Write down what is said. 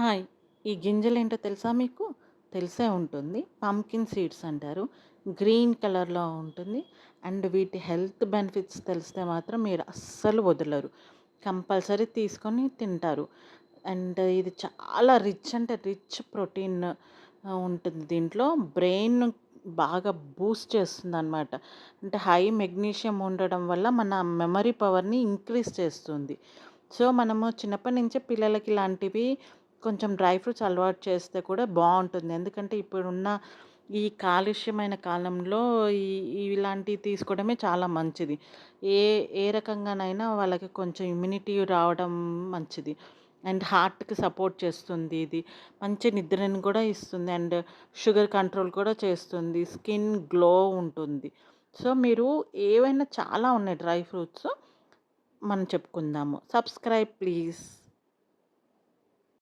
Hi! ఈ గింజలేంటో తెలుసా మీకు? తెలిసే ఉంటుంది. పంకిన్ సీడ్స్ అంటారు. గ్రీన్ కలర్‌లో ఉంటుంది. అండ్ వీటి హెల్త్ బెనిఫిట్స్ తెలిస్తే మాత్రం మీరు అస్సలు వదలరు. కంపల్సరీ తీసుకొని తింటారు. అండ్ ఇది చాలా రిచ్ అంటే రిచ్ ప్రోటీన్ ఉంటుంది దీంట్లో. బ్రెయిన్ బాగా బూస్ట్ చేస్తుంది అనమాట అంటే హై మెగ్నీషియం ఉండడం వల్ల మన మెమరీ పవర్‌ని ఇంక్రీజ్ చేస్తుంది. సో, మనము చిన్నప్పటి నుంచే పిల్లలకి ఇలాంటివి కొంచెం డ్రై ఫ్రూట్స్ అలవాటు చేస్తే కూడా బాగుంటుంది ఎందుకంటే ఇప్పుడున్న ఈ కాలుష్యమైన కాలంలో ఈ ఇలాంటివి తీసుకోవడమే చాలా మంచిది. ఏ ఏ రకంగానైనా వాళ్ళకి కొంచెం ఇమ్యూనిటీ రావడం మంచిది. అండ్ హార్ట్‌కి సపోర్ట్ చేస్తుంది ఇది. మంచి నిద్రని కూడా ఇస్తుంది. అండ్ షుగర్ కంట్రోల్ కూడా చేస్తుంది. స్కిన్ గ్లో ఉంటుంది. సో, మీరు ఏవైనా చాలా ఉన్నాయి డ్రై ఫ్రూట్స్. మనం చెప్పుకుందాము. Subscribe please.